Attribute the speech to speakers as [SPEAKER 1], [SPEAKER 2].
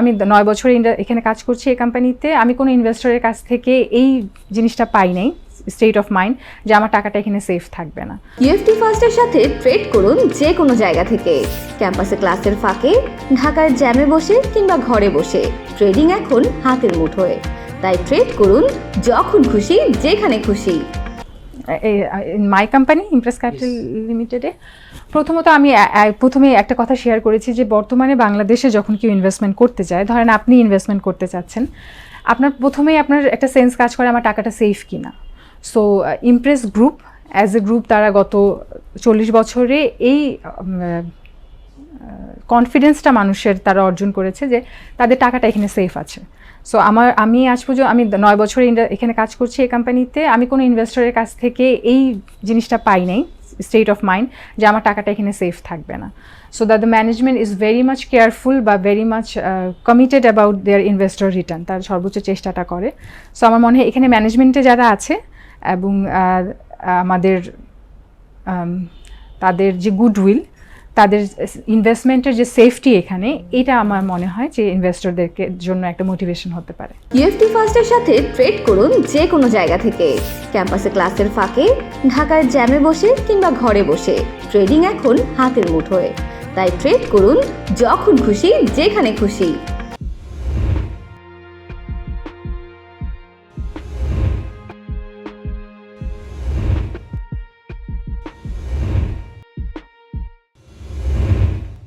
[SPEAKER 1] আমি নয় বছর এখানে কাজ করছি এই কোম্পানিতে আমি কোনো ইনভেস্টরের কাছ থেকে এই জিনিসটা পাই নাই স্টেট অফ মাইন্ড যে আমার টাকাটা এখানে সেফ থাকবে না।
[SPEAKER 2] ইউএফটি ফার্স্টের সাথে ট্রেড করুন যে কোনো জায়গা থেকে। ক্যাম্পাসে ক্লাসের ফাঁকে, ঢাকার জ্যামে বসে কিংবা ঘরে বসে। ট্রেডিং এখন হাতের মুঠোয়। তাই ট্রেড করুন যখন খুশি, যেখানে খুশি।
[SPEAKER 1] মাই কোম্পানি ইমপ্রেস ক্যাপিটাল লিমিটেডে প্রথমত আমি প্রথমে একটা কথা শেয়ার করেছি যে বর্তমানে বাংলাদেশে যখন কেউ ইনভেস্টমেন্ট করতে যায় ধরেন আপনি ইনভেস্টমেন্ট করতে চাচ্ছেন আপনার প্রথমেই আপনার একটা সেন্স কাজ করে আমার টাকাটা সেফ কিনা। So Impress group as a group তারা গত চল্লিশ বছরে এই কনফিডেন্সটা মানুষের তারা অর্জন করেছে যে তাদের টাকাটা এখানে সেফ আছে। সো আমার, আমি আজ পর্যন্ত, আমি নয় বছর এখানে কাজ করছি এই কোম্পানিতে আমি কোনো ইনভেস্টরের কাছ থেকে এই জিনিসটা পাই নাই স্টেট অফ মাইন্ড যে আমার টাকাটা এখানে সেফ থাকবে না। So that the management is very much careful বা very much committed about their investor return তার সর্বোচ্চ চেষ্টাটা করে। সো আমার মনে হয় এখানে ম্যানেজমেন্টে যারা আছে এবং আমাদের তাদের যে গুডউইল তাদের ইনভেস্টমেন্টের যে সেফটি এখানে, এটা আমার মনে হয় যে ইনভেস্টরদেরকে জন্য একটা মোটিভেশন হতে পারে।
[SPEAKER 2] ইউএফটি ফার্স্টের সাথে ট্রেড করুন যে কোনো জায়গা থেকে। ক্যাম্পাসে ক্লাসের ফাঁকে, ঢাকার জ্যামে বসে কিংবা ঘরে বসে। ট্রেডিং এখন হাতের মুঠোয়। তাই ট্রেড করুন যখন খুশি, যেখানে খুশি।